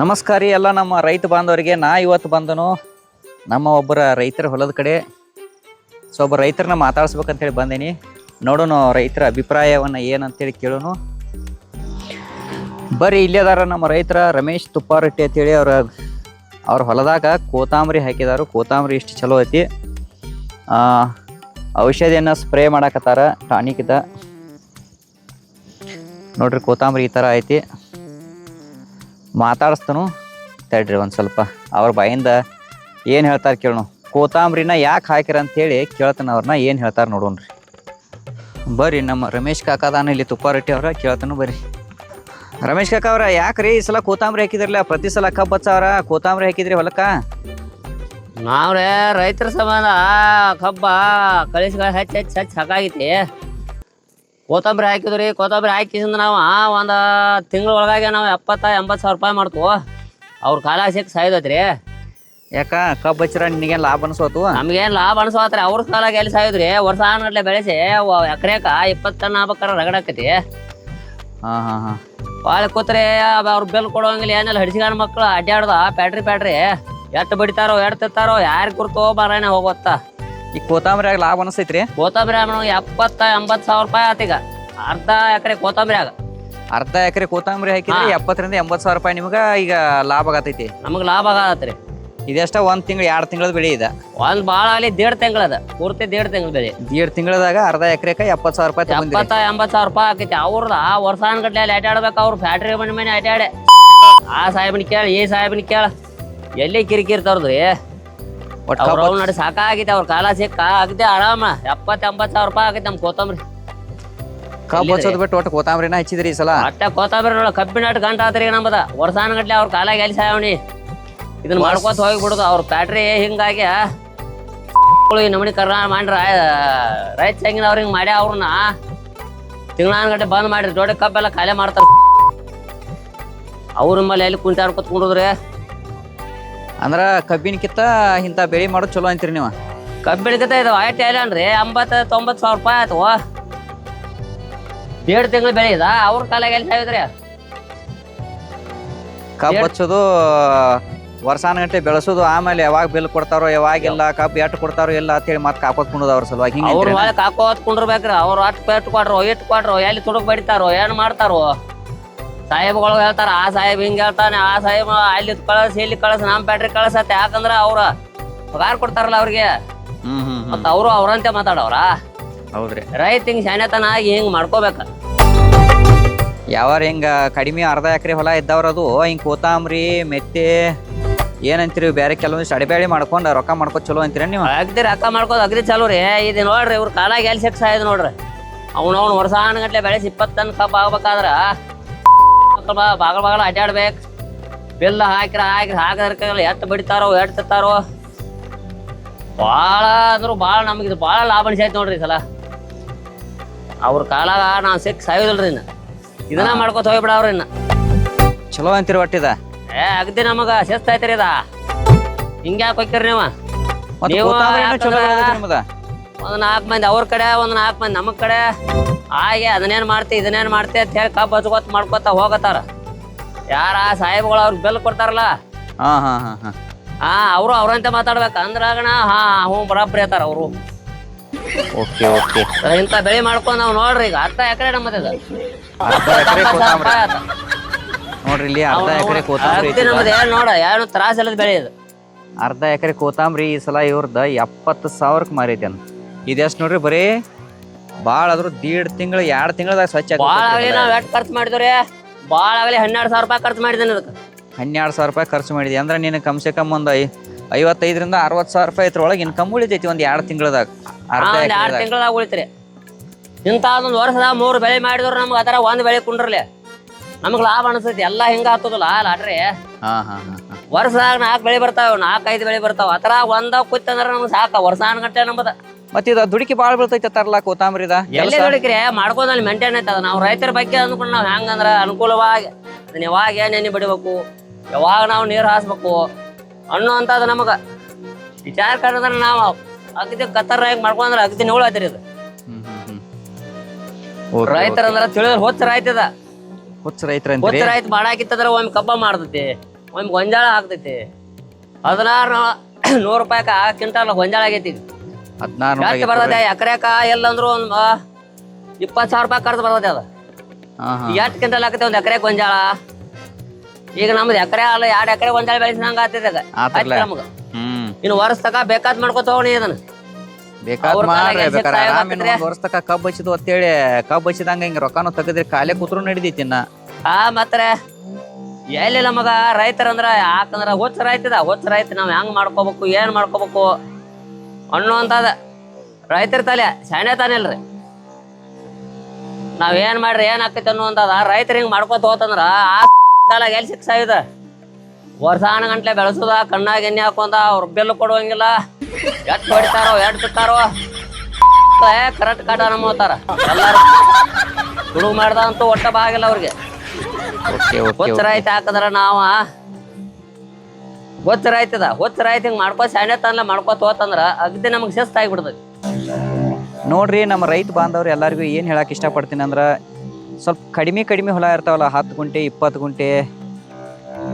ನಮಸ್ಕಾರ ರೀ ಎಲ್ಲ ನಮ್ಮ ರೈತ ಬಾಂಧವರಿಗೆ. ನಾ ಇವತ್ತು ಬಂದನು ನಮ್ಮ ಒಬ್ಬರ ರೈತರ ಹೊಲದ ಕಡೆ. ಸೊ ಒಬ್ಬ ರೈತರನ್ನ ಮಾತಾಡ್ಸ್ಬೇಕಂತೇಳಿ ಬಂದೀನಿ. ನೋಡೋಣ ರೈತರ ಅಭಿಪ್ರಾಯವನ್ನು ಏನಂತೇಳಿ ಕೇಳೋನು ಬರ್ರಿ ಇಲ್ಲೇದಾರ ನಮ್ಮ ರೈತರ ರಮೇಶ್ ತುಪ್ಪಾರಟ್ಟಿ ಅಂತೇಳಿ ಅವರ ಅವ್ರ ಹೊಲದಾಗ ಕೋತಾಂಬರಿ ಹಾಕಿದಾರು. ಕೋತಾಂಬರಿ ಇಷ್ಟು ಚಲೋ ಐತಿ. ಔಷಧಿಯನ್ನು ಸ್ಪ್ರೇ ಮಾಡಾಕತ್ತಾರ ಟಾನಿಕ್ ಇದ್ದ ನೋಡ್ರಿ, ಕೋತಾಂಬರಿ ಈ ಥರ ಐತಿ. ಮಾತಾಡಿಸ್ತನು? ತಡ್ರಿ ಒಂದು ಸ್ವಲ್ಪ. ಅವ್ರ ಬಾಯಿಂದ ಏನು ಹೇಳ್ತಾರೆ ಕೇಳೋಣ ಕೋತಾಂಬ್ರಿನ ಯಾಕೆ ಹಾಕಿರ ಅಂತೇಳಿ ಕೇಳ್ತಾನೆ ಅವ್ರನ್ನ ಏನು ಹೇಳ್ತಾರೆ ನೋಡೋಣ್ರಿ ಬರ್ರಿ ನಮ್ಮ ರಮೇಶ್ ಕಾಕಾದಾನ ಇಲ್ಲಿ ತುಪ್ಪ ರೊಟ್ಟಿ ಅವ್ರ ಕೇಳ್ತಾನು ಬರ್ರಿ. ರಮೇಶ್ ಕಾಕ ಅವ್ರ ಯಾಕ್ರಿ ಈ ಸಲ ಕೋತಾಂಬ್ರಿ ಹಾಕಿದ್ರಲ್ಲ? ಪ್ರತಿ ಸಲ ಕಬ್ಬು ಹಚ್ಚವ್ರ ಕೋತಾಂಬ್ರಿ ಹಾಕಿದ್ರಿ ಹೊಲಕ್ಕ? ನಾವ್ರೆ ರೈತರ ಸಂಬಂಧ ಕಬ್ಬ ಕಳಿಸ್ಗಳು ಹೆಚ್ಚು ಹೆಚ್ಚು ಹೆಚ್ಚು ಸಾಕಾಗೈತಿ ಕೊತ್ತಂಬರಿ ಹಾಕಿದ್ರಿ ಕೊತ್ತಂಬರಿ ಹಾಕಿಸಿಂದ ನಾವು ಒಂದು ತಿಂಗಳ ಒಳಗಾಗೆ ನಾವು ಎಪ್ಪತ್ತ ಎಂಬತ್ತು ಸಾವಿರ ರೂಪಾಯಿ ಮಾಡ್ತು ಅವ್ರ ಕಾಲ ಸಿಕ್ಕ ಸಾಯ್ದತ್ರಿ. ಯಾಕ? ಕಬ್ಬು ಹಚ್ಚಿರ ನಿನಗೆ ಲಾಭ ಅನ್ಸೋತು? ನಮ್ಗೇನು ಲಾಭ ಅನ್ಸೋತ್ರಿ. ಅವ್ರ ಕಾಲಾಗ ಎಲ್ಲಿ ಸಾಯ್ದ್ರಿ? ವರ್ಷ ಆನ್ಗಟ್ಲೆ ಬೆಳೆಸಿ ಎಕರೆಕ ಇಪ್ಪತ್ತು ಟನ್ ಆಗ್ಬೇಕಾರ ರಗಡಾಕತಿ ಹಾಂ ಹಾಂ ಹಾಂ. ಭಾಳ ಕೂತ್ರೆ ಅವ್ರ ಬೆಲ್ ಕೊಡೋಂಗಿಲ್ಲ ಏನೆಲ್ಲ ಹಡಿಸಿಗಾನ ಮಕ್ಕಳು ಅಡ್ಡಾಡ್ದ ಪ್ಯಾಟ್ರಿ ಪ್ಯಾಟ್ರಿ ಎಟ್ಟು ಬಡಿತಾರೋ ಎಟ್ಟು ತಿತ್ತಾರೋ ಯಾರಿಗೆ ಗುರ್ತೋ ಬಾರಾಯಣ ಹೋಗೋತ್ತಾ ಈ ಕೋತಾಂಬರಿಯಾಗ ಲಾಭ ಅನಿಸ್ತೈತ್ರಿ? ಕೊತ್ತಂಬರಿ ನಮ್ಗೆ ಎಪ್ಪತ್ತ ಎಂಬತ್ತು ಸಾವಿರ ರೂಪಾಯಿ ಆತೀಗ ಅರ್ಧ ಎಕರೆ ಕೊತ್ತಂಬರಿಯಾಗ ಅರ್ಧ ಎಕರೆ ಕೋತಾಂಬರಿ ಹಾಕಿದ್ರೆ. ಎಪ್ಪತ್ತರಿಂದ ಎಂಬತ್ತು ಸಾವಿರ ರೂಪಾಯಿ ನಿಮ್ಗೆ ಈಗ ಲಾಭ ಆಗತೈತಿ. ನಮಗೆ ಲಾಭ ಆಗತ್ರಿ. ಇದೆಷ್ಟ ಒಂದ್ ತಿಂಗಳು ಎರಡು ತಿಂಗಳದ ಬೆಳೆ ಇದೆ? ಒಂದು ಭಾಳ ಆಗಲಿ ದೇಡ್ ತಿಂಗಳದ ಪೂರ್ತಿ ದೇಡ್ ತಿಂಗಳ ಬೆಳೆ. ದೇಡ್ ತಿಂಗಳದಾಗ ಅರ್ಧ ಎಕರೆಕ ಎಪ್ಪತ್ತು ಸಾವಿರ ರೂಪಾಯಿ ತಗೊಂಡಿರಿ. ಎಪ್ಪತ್ತ ಎಂಬತ್ತು ಸಾವಿರ ರೂಪಾಯಿ ಆಕೈತಿ. ಆ ವರ್ಷಾನ್ಗಟ್ಲೆ ಅಲ್ಲಿ ಆಟಾಡ್ಬೇಕು. ಅವ್ರು ಫ್ಯಾಕ್ಟ್ರಿ ಮನೆ ಮನೆ ಆಟಾಡೆ. ಆ ಸಾಹೇಬನ್ ಕೇಳ ಈ ಸಾಹೇಬನ್ ಕೇಳ. ಎಲ್ಲಿ ಕಿರಿಕಿರಿ ತರದ್ರಿ? ಒಟ್ಟು ಅವ್ರ ಅವ್ರು ನೋಡಿ ಸಾಕಾಗೈತಿ ಅವ್ರ ಕಾಲ ಸಿಕ್ಕ ಆಗದೆ ಆರಾಮ. ಎಪ್ಪತ್ತ ಎಂಬತ್ತು ಸಾವಿರ ರೂಪಾಯಿ ಆಗೈತೆ ನಮ್ ಕೊತ್ತಂಬರಿ. ಕಬ್ಬು ಹಚ್ಚೋದು ಬಿಟ್ಟು ಒಟ್ಟು ಕೋತಾಂಬರಿನ ಹಚ್ಚಿದ್ರಿ ಈ ಸಲ. ಅಟ್ಟ ಕೊತ್ತಂಬರಿ ನೋಡ ಕಬ್ಬಿನ ಗಂಟ ಆತ್ರಿ ನಮ್ಮದ ವರ್ಷಾನ್ಗಟ್ಲೆ ಅವ್ರ ಕಾಲಾಗ ಎಲ್ಲಿ ಸಾಯವಣಿ ಇದನ್ನ ಮಾಡ್ಕೋತ ಹೋಗ್ಬಿಡುದು ಅವ್ರ ಫ್ಯಾಕ್ಟ್ರಿ ಹಿಂಗಾಗಿ. ನಮನಿ ಕರ್ನಾ ಮಾಡ್ರ ರೈತ ಸಂಗಿನ ಅವ್ರ ಹಿಂಗ್ ಮಾಡ್ಯ ಅವ್ರನ್ನ ತಿಂಗಳಾನ್ಗಟ್ಟೆ ಬಂದ್ ಮಾಡಿರಿ ದೊಡ್ಡ ಕಬ್ಬೆಲ್ಲ ಖಾಲಿ ಮಾಡ್ತಾರ. ಅವ್ರ ಮೇಲೆ ಎಲ್ಲಿ ಕುಂತಾಡ್ಕೊತ ಕುತ್ಕೊಂಡ್ರಿ ಅಂದ್ರ ಕಬ್ಬಿನಕಿತ್ತ ಇಂತ ಬೆಳಿ ಮಾಡೋದು ಚಲೋ ಅಂತೀರಿ ನೀವು? ಕಬ್ಬಿಣಕತ್ತ ಇದು ಆಯ್ತು ಅನ್ರಿ ಎಂಬತ್ತು ತೊಂಬತ್ತು ಸಾವಿರ ರೂಪಾಯಿ ಆಯ್ತು. ಎರಡು ತಿಂಗಳು ಬೆಳೆ ಇದ ಅವ್ರ ಕಾಲಾಗ ಎಲ್ಲಿ ಸಾವಿದ್ರಿ ಕಬ್ಬು ಹಚ್ಚೋದು ವರ್ಷಾನಗಂಟೆ ಬೆಳೆಸೋದು ಆಮೇಲೆ ಯಾವಾಗ ಬಿಲ್ ಕೊಡ್ತಾರೋ ಯಾವಾಗಿಲ್ಲ ಕಬ್ಬು ಎಷ್ಟು ಕೊಡ್ತಾರೋ ಇಲ್ಲ ಅಂತೇಳಿ ಮತ್ತೆ ಕಾಪಾಡ್ಕೊಂಡು ಅವ್ರ ಸಲುವಾಗಿ ಹಿಂಗೆ ಅವ್ರ? ಒಳಗೆ ಕಾಕೋತ್ ಕುಂಡ್ರಬೇಕ್ರಿ ಅವ್ರು ಅಟ್ ಪೆಟ್ ಕೊಡ್ರು ಎಟ್ ಕೊಡ್ರು ಎಲ್ಲಿ ತುಡುಕ್ ಬಡಿತಾರೋ ಏನ್ ಮಾಡ್ತಾರೋ. ಸಾಹೇಬ್ಗಳು ಹೇಳ್ತಾರ ಆ ಸಾಹೇಬ್ ಹಿಂಗ್ ಹೇಳ್ತಾನೆ ಆ ಸಾಹೇಬ್ ಅಲ್ಲಿ ಕಳಸ್ ಇಲ್ಲಿ ಕಳಸ್ ನಮ್ ಬ್ಯಾಟ್ರಿ ಕಳಸತ್ತೆ ಯಾಕಂದ್ರ ಅವ್ರ ಪಗಾರ ಕೊಡ್ತಾರಲ್ಲ ಅವ್ರಿಗೆ. ಹ್ಮ್ ಹ್ಮ್ ಹ್ಮ್. ಮತ್ತ ಅವರು ಅವ್ರಂತೆ ಮಾತಾಡವ್ರ. ಹೌದ್ರಿ. ರೈತ ಹಿಂಗ್ ಶಾನ್ಯತನ ಆಗಿ ಹಿಂಗ್ ಮಾಡ್ಕೋಬೇಕ. ಯಾವಾರ ಹಿಂಗ ಕಡಿಮೆ ಅರ್ಧ ಎಕರೆ ಹೊಲ ಇದ್ದವ್ರ ಅದು ಹಿಂಗ್ ಕೋತಾಂಬ್ರಿ ಮೆತ್ತೆ ಏನಂತೀರಿ ಬೇರೆ ಕೆಲವೊಂದಿಷ್ಟು ಅಡಿಬೇಳಿ ಮಾಡ್ಕೊಂಡು ರೊಕ್ಕ ಮಾಡ್ಕೋ ಚಲೋ ಅಂತೀರ ನೀವು? ಅಗ್ದಿ ರೊಕ್ಕ ಮಾಡ್ಕೋದ್ ಅಗ್ದಿ ಚಲೋ ರೀ. ಇದು ನೋಡ್ರಿ ಇವ್ರ ಕಾಲಾಗ ಎಲ್ಲಿ ಸೆಕ್ಸ್ ಆಯ್ತು ನೋಡ್ರಿ. ಅವ್ನವ್ನ ವರ್ಷಾನುಗಟ್ಲೆ ಬೆಳೆಸಿ ಇಪ್ಪತ್ತು ಕಪ್ ಕಬ್ಬು ಆಗ್ಬೇಕಾದ್ರ ಬಾಗಲ ಬಾಗಲ ಅಡ್ಡಾಡ್ಬೇಕು ಬಿಲ್ ಹಾಕಿರ ಹಾಕಿರ ಹಾಕಿದ್ರ ಎಷ್ಟು ಬಡಿತಾರೋ ಎಷ್ಟು ತತ್ತಾರೋ ಭಾಳ ಅಂದ್ರು ಭಾಳ ನಮ್ಗೆ ಇದು ಭಾಳ ಲಾಭ ಅನಿಸೈತೆ ನೋಡ್ರಿ ಸಲ. ಅವ್ರ ಕಾಲಾಗ ನಾನು ಸಿಕ್ ಸಾಯೋದಿಲ್ರಿ ಇನ್ನ. ಇದನ್ನ ಮಾಡ್ಕೊತ ಹೋಗ್ಬಿಡವ್ರಿ ಇನ್ನ. ಚಲೋ ಅಂತೀರಿ ಒಟ್ಟಿದ? ಏ ಅಗದಿ ನಮಗ ಶಿಸ್ತ ಐತ್ರಿ ಇದ. ಹಿಂಗ್ಯಾಕೆ ಹೋಗ್ತೀರಿ ನೀವು? ನೀವು ಚಲೋ ಒಂದ್ ನಾಲ್ಕು ಮಂದಿ ಅವ್ರ ಕಡೆ ಒಂದ್ ನಾಲ್ಕು ಮಂದಿ ನಮ್ಮ ಕಡೆ. ಹಾಗೆ ಅದನ್ನೇನ್ ಮಾಡ್ತಿ ಇದನ್ನೇನ್ ಮಾಡ್ತಿ ಅಂತ ಹೇಳಿ ಕಬ್ಬು ಹಚ್ಕೋತ ಮಾಡ್ಕೋತ ಹೋಗತ್ತಾರ. ಯಾರ ಸಾಹೇಬ್ಗಳು ಅವ್ರಿಗೆ ಬೆಲ್ ಕೊಡ್ತಾರಲ್ಲ? ಹಾ ಹಾ ಹಾ ಹಾ. ಹಾ ಅವರು ಅವ್ರಂತೆ ಮಾತಾಡ್ಬೇಕು. ಅಂದ್ರಾಗಣ ಹಾ ಹ್ಞೂ ಬರಾಬ್ರಿ ಅತ್ತಾರ ಅವರು. Okay okay. ಇಂಥ ಬೆಳೆ ಮಾಡ್ಕೊಂಡ್ ನಾವು ನೋಡ್ರಿ ಈಗ ಅರ್ಧ ಎಕರೆ ನಮ್ಮದ. ಅರ್ಧ ಎಕರೆ. ನೋಡ್ರಿ ಇಲ್ಲಿ ಅರ್ಧ ಎಕರೆ ಕೋತಾಂಬರಿ ಅಗದಿ ನಮ್ಮದು ಏನ್ ನೋಡ ಏನು ತ್ರಾಸ ಇಲ್ಲದ ಬೆಳೆ ಇದು. ಅರ್ಧ ಎಕರೆ ಕೋತಂಬರಿ ಈ ಸಲ ಇವ್ರದ್ದು ಎಪ್ಪತ್ತು ಸಾವಿರಕ್ಕೆ ಮಾರೈತೆ ಇದೆಷ್ಟು ನೋಡ್ರಿ ಬರೀ ಬಾಳ ಆದ್ರೂ ದೀಡ್ ತಿಂಗಳು ಎರಡ್ ತಿಂಗಳದಾಗ ಸ್ವಚ್ಛ ಭಾಳ ಆಗಲಿ ನಾವು ಎಷ್ಟು ಖರ್ಚು ಮಾಡಿದ್ರಿ ಭಾಳ ಆಗಲಿ ಹನ್ನೆರಡು ಸಾವಿರ ರೂಪಾಯಿ ಖರ್ಚು ಮಾಡಿದ್ದೇನೆ ಅದಕ್ಕೆ. ಹನ್ನೆರಡು ಸಾವಿರ ರೂಪಾಯಿ ಖರ್ಚು ಮಾಡಿದೆ. ಅಂದ್ರೆ ನೀನು ಕಮ್ಸೆ ಕಮ್ ಒಂದು ಐ ಐವತ್ತೈದರಿಂದ ಅರವತ್ತು ಸಾವಿರ ರೂಪಾಯಿ ಇದ್ರೊಳಗೆ ಇನ್ಕಮ್ ಉಳಿತೈತಿ ಒಂದು ಎರಡು ತಿಂಗಳದಾಗ. ಅರ್ಧ ಎರಡು ತಿಂಗಳದಾಗ ಉಳಿತ್ರಿ. ಇಂಥ ಒಂದು ವರ್ಷದಾಗ ಮೂರು ಬೆಳೆ ಮಾಡಿದ್ರು ನಮ್ಗೆ ಅದರ ಒಂದು ಬೆಳೆ ಕುಂಡ್ರಲಿ. ನಮ್ಗೆ ಲಾಭ ಅನಿಸ್ತೈತಿ ಎಲ್ಲ ಹಿಂಗ ಆಗ್ತದಲ್ಲ ಲಾಟ್ರಿ. ಹಾ ಹಾ ಹಾ ವರ್ಷದಾಗ ನಾಲ್ಕು ಬೆಳೆ ಬರ್ತಾವೆ ನಾಲ್ಕು ಐದು ಬೆಳೆ ಬರ್ತಾವೆ. ಆ ಥರ ಒಂದಾಗ ಕುತ್ತಂದ್ರೆ ನಮ್ಗೆ ಸಾಕು. ವರ್ಷ ಗಂಟೆ ನಮ್ಮದ ಮತ್ತೆ ಇದು ದುಡುಕಿ ಬಾಳ ಬೀಳ್ತೈತೆ ತರ್ಲಾ ಕೋತಾಂಬರಿದ ಎಲ್ಲಿ ದುಡಿಕ್ರಿ? ಮಾಡ್ಕೊಂಡು ಅಲ್ಲಿ ಮೇಂಟೈನ್ ಐತದ ನಾವು ರೈತರ ಬಗ್ಗೆ ಅಂದ್ಕೊಂಡು ನಾವು ಹೆಂಗಂದ್ರ ಅನುಕೂಲವಾಗಿ ಅದನ್ನ ಯಾವಾಗ ಏನ್ ಎಣ್ಣೆ ಬಡಿಬೇಕು ಯಾವಾಗ ನಾವು ನೀರು ಹಾಸ್ಬೇಕು ಅದ ನಮಗ. ವಿಚಾರ ಕಂಡ್ರೆ ನಾವು ಅಗದಿ ಕತ್ತರ ಹೆಂಗ್ ಮಾಡ್ಕೊಂಡ್ರೆ ಅಗದಿ ಇದು. ಹ್ಮ್ ಹ್ಮ್ ಓಕೆ ರೈತರ ಅಂದ್ರ ತಿಳಿದ್ರೆ ಹೊಚ್ಚ ರೈತದ ಹೊಚ್ಚ ರೈತರ ಹೊಚ್ಚ ರೈತ ಮಾಡಾಕಿತ್ತಂದ್ರ ಒಮ್ಮೆ ಕಬ್ಬ ಮಾಡ್ತೈತಿ ಒಮ್ಮೆ ಗೊಂಜಾಳ ಹಾಕ್ತೈತಿ. ಹದಿನಾರು ನೂರು ರೂಪಾಯಿ ಆ ಕ್ವಿಂಟಾಲ್ ಗೊಂಜಾಳ ಆಗೈತಿ ಹದಿನಾರು ಎಷ್ಟು ಬರ್ತದೆ ಎಕರೆಕ ಎಲ್ಲಂದ್ರು ಒಂದ್ ಇಪ್ಪತ್ತು ಸಾವಿರ ರೂಪಾಯಿ ಖರ್ಚು ಬರ್ತದೆ ಅದು. ಎಷ್ಟು ಕ್ವಿಂಟಲ್ ಹಾಕತ್ತೆ ಒಂದ್ ಎಕರೆ ಗೊಂಜಾಳ? ಈಗ ನಮ್ದು ಎಕರೆ ಅಲ್ಲ ಎರಡು ಎಕರೆ ಗೊಂಜಾಳ ಬೆಳೆಸಿದಂಗ ಆತರ್ಲೆ. ನಮಗ? ಇನ್ನು ವರ್ಷ ತಕ ಬೇಕಾದ್ ಮಾಡ್ಕೊತ ಹೋಗಿ ಅದನ್ನ ಬೇಕಾದ್ ಅವ್ರ ಮಾಡ್ರಿ ಕಾಲಾಗೆ ಬೇಕಾರೆ ಸಹಾಯ ಆರಾಮಿನ ಮಾಡ್ತಿದ್ರೆ? ಒಂದ್ ವರ್ಷ ತಕ ಕಬ್ಬ್ ಹಚ್ಚಿದ್ವು ಅಂತೇಳಿ ಕಬ್ಬ್ ಹಚ್ಚಿದಂಗ ಹಿಂಗ ರೊಕ್ಕನು ತೆಗದ್ರಿ ಕಾಲೇ ಕೂತ್ರು ನಡಿದೈತಿ ಇನ್ನ. ಆ ಮತ್ರೆ ಎಲ್ಲಿ ನಮಗ ರೈತರಂದ್ರ ಯಾಕಂದ್ರ ಹುಚ್ಚ ರೈತದ ಹುಚ್ಚ ರೈತ ನಾವ್ ಹೆಂಗ್ ಮಾಡ್ಕೋಬೇಕು ಏನ್ ಮಾಡ್ಕೋಬೇಕು? ಅನ್ನುವಂಥದ ರೈತರ ತಲೆ ಶಾಣೆ ತಾನಿಲ್ರಿ ನಾವೇನ್ ಏನ್ ಮಾಡ್ರಿ ಏನ್ ಆಕೈತಿ ಅನ್ನುವಂಥದ ರೈತರ ಹಿಂಗ್ ಮಾಡ್ಕೊತ ಹೋತಂದ್ರ ಆ ಕಾಲ ಎಲ್ಲಿ ಇದೆ ವರ್ಷಾನ ಗಂಟ್ಲೆ ಬೆಳೆಸುದ ಕಣ್ಣಾಗ ಎಣ್ಣೆ ಹಾಕೊಂಡ ಅವ್ರ ಬೆಲ್ಲು ಕೊಡುವಂಗಿಲ್ಲ. ಎಟ್ ಹೊಡಿತಾರೋ ಎಟ್ ಬಿಡ್ತಾರೋ ಕರೆಕ್ಟ್ ಕಾಟ ನಮ್ಮೋತಾರ ಎಲ್ಲಾರು ತುಳು ಮಾಡ್ದ ಅಂತೂ ಒಟ್ಟ ಬಾಗಿಲ್ಲ ಅವ್ರಿಗೆ. ಹೊಚ್ಚ ರೈತ ಹಾಕದ್ರ ನಾವ ಹೊಚ್ಚ ಆಯ್ತದ? ಹೊಚ್ಚ ಆಯ್ತು ಹಿಂಗೆ ಮಾಡ್ಕೋ, ಶಾಣೆ ತನ್ಲ ಮಾಡ್ಕೋತ ಹೋತಂದ್ರ ಅಗ್ದಿ ನಮಗೆ ಶಿಸ್ತಾಗಿ ಬಿಡ್ತೈತಿ ನೋಡ್ರಿ, ನಮ್ಮ ರೈತ ಬಾಂಧವ್ರು ಎಲ್ಲರಿಗೂ ಏನು ಹೇಳಕ್ಕೆ ಇಷ್ಟಪಡ್ತೀನಿ ಅಂದ್ರೆ ಸ್ವಲ್ಪ ಕಡಿಮೆ ಕಡಿಮೆ ಹೊಲ ಇರ್ತಾವಲ್ಲ, ಹತ್ತು ಗುಂಟೆ, ಇಪ್ಪತ್ತು ಗುಂಟೆ,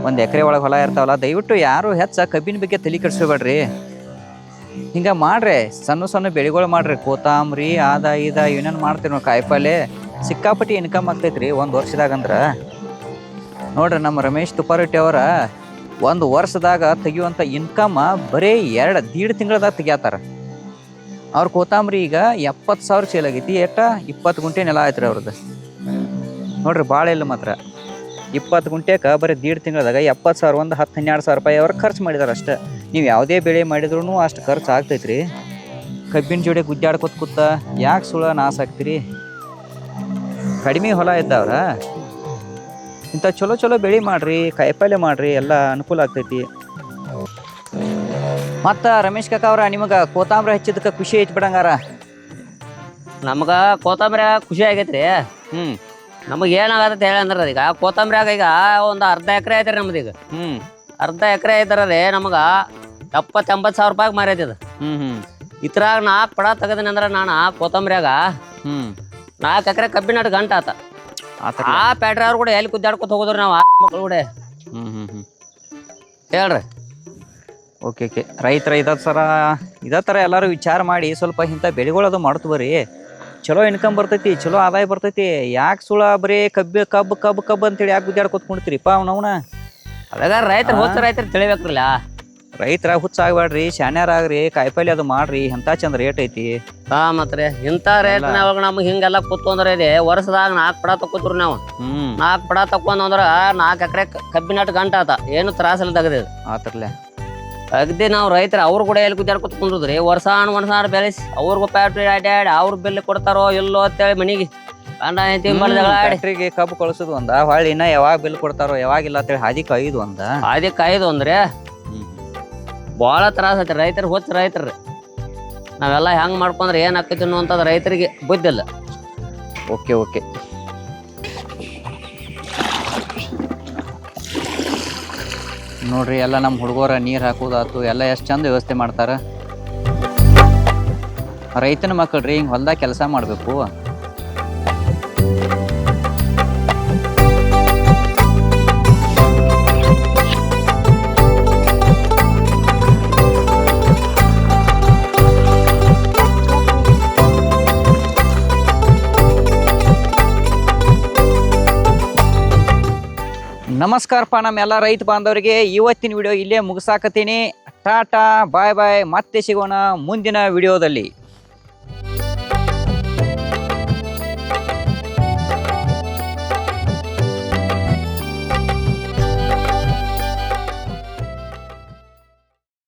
ಒಂದು ಎಕರೆ ಒಳಗೆ ಹೊಲ ಇರ್ತಾವಲ್ಲ, ದಯವಿಟ್ಟು ಯಾರು ಹೆಚ್ಚ ಕಬ್ಬಿನ ಬಗ್ಗೆ ತಲೆ ಕೆಡಿಸ್ಕೋಬೇಡ್ರಿ. ಹಿಂಗೆ ಮಾಡ್ರಿ, ಸಣ್ಣ ಸಣ್ಣ ಬೆಳೆಗಳು ಮಾಡ್ರಿ ಕೋತಾಂಬ್ರಿ ಆದ ಇದ, ಏನೇನು ಮಾಡ್ತೀವಿ ನೋಡಿ ಕಾಯಿಪಲ್ಲೆ, ಸಿಕ್ಕಾಪಟ್ಟಿ ಇನ್ಕಮ್ ಆಗ್ತೈತ್ರಿ ಒಂದು ವರ್ಷದಾಗಂದ್ರೆ ನೋಡ್ರಿ, ನಮ್ಮ ರಮೇಶ್ ತುಪ್ಪಾರಟ್ಟಿ ಅವರ ಒಂದು ವರ್ಷದಾಗ ತೆಗಿಯುವಂಥ ಇನ್ಕಮ್ ಬರೀ ಎರಡು ದೀಡ್ ತಿಂಗಳದಾಗ ತೆಗಿಯತ್ತಾರ ಅವ್ರ ಕೋತಾಂಬ್ರಿ ಈಗ ಎಪ್ಪತ್ತು ಸಾವಿರ ಚೇಲ್ ಆಗೈತಿ, ಎಟ್ಟ? ಇಪ್ಪತ್ತು ಗುಂಟೆ ನೆಲ ಆಯ್ತು ರೀ ಅವ್ರದ್ದು ನೋಡ್ರಿ ಭಾಳ ಇಲ್ಲ ಮಾತ್ರ. ಇಪ್ಪತ್ತು ಗುಂಟೆಗೆ ಬರೀ ದೀಡ್ ತಿಂಗಳದಾಗ ಎಪ್ಪತ್ತು ಸಾವಿರ, ಒಂದು ಹತ್ತು ಹನ್ನೆರಡು ಸಾವಿರ ರೂಪಾಯಿ ಅವ್ರು ಖರ್ಚು ಮಾಡಿದಾರೆ ಅಷ್ಟೆ. ನೀವು ಯಾವುದೇ ಬೆಳೆ ಮಾಡಿದ್ರೂ ಅಷ್ಟು ಖರ್ಚು ಆಗ್ತೈತೆ ರೀ ಕಬ್ಬಿನ ಜೋಡಿ ಗುಜ್ಜಾಡ್ಕೊತ ಕೂತ ಯಾಕೆ ಸುಳ ನಾಶ ಆಗ್ತೀರಿ ಕಡಿಮೆ ಹೊಲ ಇದ್ದವ್ರ? ಇಂಥ ಚಲೋ ಚಲೋ ಬೆಳೆ ಮಾಡ್ರಿ ಕಾಯಿಪಲ್ಲೆ ಮಾಡ್ರಿ ಎಲ್ಲ ಅನುಕೂಲ ಆಗ್ತೈತಿ. ಮತ್ತು ರಮೇಶ್ ಕಾಕ ಅವ್ರ ನಿಮಗೆ ಕೋತಾಂಬ್ರಿ ಹಚ್ಚಿದಕ್ಕೆ ಖುಷಿ ಐತಿ ಬಿಡಂಗಾರ? ನಮಗ ಕೋತಂಬರಿ ಖುಷಿ ಆಗೈತ್ರಿ. ಹ್ಮ್. ನಮಗೆ ಏನಾಗತ್ತೆ ಹೇಳಿ ಅಂದ್ರೆ ಈಗ ಆಗ ಈಗ ಒಂದು ಅರ್ಧ ಎಕರೆ ಐತ್ರಿ ನಮ್ದು ಈಗ. ಹ್ಮ್. ಅರ್ಧ ಎಕರೆ ಐತರರಿ ನಮಗ ನಮಗೆ ಎಪ್ಪತ್ತೆಂಬತ್ತು ಸಾವಿರ ರೂಪಾಯಿ ಮಾರೈತಿ ಇದು ಹ್ಮ್ ಹ್ಞೂ ಇದ್ರಾಗ ನಾಲ್ಕು ಪಡ ತೆಗದಿನಿ ಅಂದ್ರೆ ನಾನು ಕೋತಂಬರಿಯಾಗ ಹ್ಮ್. ನಾಲ್ಕು ಎಕರೆ ಕಬ್ಬಿನ ಗಂಟ ಆತ. ಆ ಪ್ಯಾಟ್ರಿ ಅವ್ರು ಕೂಡ ಎಲ್ಲಿ ಕುದ್ದಾಡ್ಕೊತ ಹೋಗೋದ್ರಿ ನಾವು? ಮಕ್ಳು ಕೂಡ. ಹ್ಮ್ ಹ್ಮ್ ಹ್ಮ್. ಹೇಳ್ರಿ. Okay okay. ರೈತರ ಇದ ಸರ ಇದೇ ಥರ ಎಲ್ಲರೂ ವಿಚಾರ ಮಾಡಿ ಸ್ವಲ್ಪ ಇಂಥ ಬೆಳೆಗಳದು ಮಾಡ್ತು ಬರ್ರಿ. ಚಲೋ ಇನ್ಕಮ್ ಬರ್ತೈತಿ ಚಲೋ ಆದಾಯ ಬರ್ತೈತಿ. ಯಾಕೆ ಸುಳ ಬರೀ ಕಬ್ಬು ಕಬ್ಬು ಕಬ್ಬು ಕಬ್ಬು ಅಂತೇಳಿ ಯಾಕೆ ಗುದ್ದಾಡ್ಕೊತ ಕುಣ್ತೀರಿಪ್ಪ ಅವನವನ ಅದಾಗ ರೈತರು ಹೋದ ರೈತರು ತಿಳಿಬೇಕ್ರಲ್ಲ? ರೈತರ ಹುಚ್ಚ ಆಗ್ಬೇಡ್ರಿ ಶಾಣ್ಯಾರಾಗ್ರಿ ಕಾಯಿಪಲ್ಲೆ ಅದು ಮಾಡ್ರಿ ಎಂತ ಚಂದ ರೇಟ್ ಐತಿ. ಹಾ ಮತ್ರಿ ಇಂಥ ರೇಟ್ನಾಗ ನಮ್ಗೆ ಹಿಂಗೆಲ್ಲ ಕೂತ್ಕೊಂಡ್ರೆ ಇದೆ ವರ್ಷದಾಗ ನಾಲ್ಕು ಪಡ ತಕ್ಕೋತ್ರು ನಾವು. ನಾಕ್ ನಾಲ್ಕು ಪಡ ತಕ್ಕೊಂಡ್ ಅಂದ್ರ ನಾಲ್ಕು ಎಕರೆ ಕಬ್ಬಿನಾಟ ಗಂಟ ಆತ ಏನು ತ್ರಾಸಲ್ಲ ತೆಗದ ಆತರ್ಲೆ. ಅಗದಿ ನಾವು ರೈತರು ಅವ್ರು ಕೂಡ ಎಲ್ಲಿ ಕುದ್ದಾಡ್ಕೊತ ಕುಂದ್ರದ್ರಿ ವರ್ಷಾನ್ ವರ್ಷಾನ್ ಬೆಳೆಸಿ ಅವ್ರಿಗೂ ಫ್ಯಾಕ್ಟ್ರಿ ಅಡ್ಡಾಡಿ ಅವ್ರ ಬಿಲ್ ಕೊಡ್ತಾರೋ ಇಲ್ಲೋ ಅಂತೇಳಿ ಮನಿಗೆ. ಗಂಡ ಹೆಂಡತಿ ಮಾಡಿದಾಗ ಫ್ಯಾಕ್ಟ್ರಿಗೆ ಕಬ್ಬು ಕಳ್ಸೋದು ಒಂದ ಹೊಳ್ಳಿ ಇನ್ನ ಯಾವಾಗ ಬಿಲ್ ಕೊಡ್ತಾರೋ ಯಾವಾಗಿಲ್ಲ ಅಂತೇಳಿ ಹಾದಿ ಕಾಯ್ದು ಒಂದ. ಹಾದಿ ಕಾಯ್ದು ಅಂದ್ರೆ ಭಾಳ ತ್ರಾಸ ಐತೆ ರೈತರು ಹೊತ್ತು ರೈತರು. ನಾವೆಲ್ಲ ಹೆಂಗ್ ಮಾಡ್ಕೊಂಡ್ರೆ ಏನ್ ಆಕೈತಿ ಅನ್ನುವಂಥದ್ದು ರೈತರಿಗೆ ಬುದ್ಧಿಲ್ಲ. Okay okay. ನೋಡ್ರಿ, ಎಲ್ಲ ನಮ್ಮ ಹುಡುಗರ ನೀರು ಹಾಕೋದಾತು ಎಲ್ಲ ಎಷ್ಟು ಚಂದ ವ್ಯವಸ್ಥೆ ಮಾಡ್ತಾರೆ. ರೈತನ ಮಕ್ಕಳ್ರಿ ಹಿಂಗೆ ಹೊಲ್ದಾಗ ಕೆಲಸ ಮಾಡಬೇಕು. ನಮಸ್ಕಾರಪ್ಪ ನಮ್ಮೆಲ್ಲ ರೈತ ಬಾಂಧವರಿಗೆ. ಇವತ್ತಿನ ವಿಡಿಯೋ ಇಲ್ಲೇ ಮುಗಿಸಾಕತ್ತೀನಿ. ಟಾಟಾ, ಬಾಯ್ ಬಾಯ್. ಮತ್ತೆ ಸಿಗೋಣ ಮುಂದಿನ ವಿಡಿಯೋದಲ್ಲಿ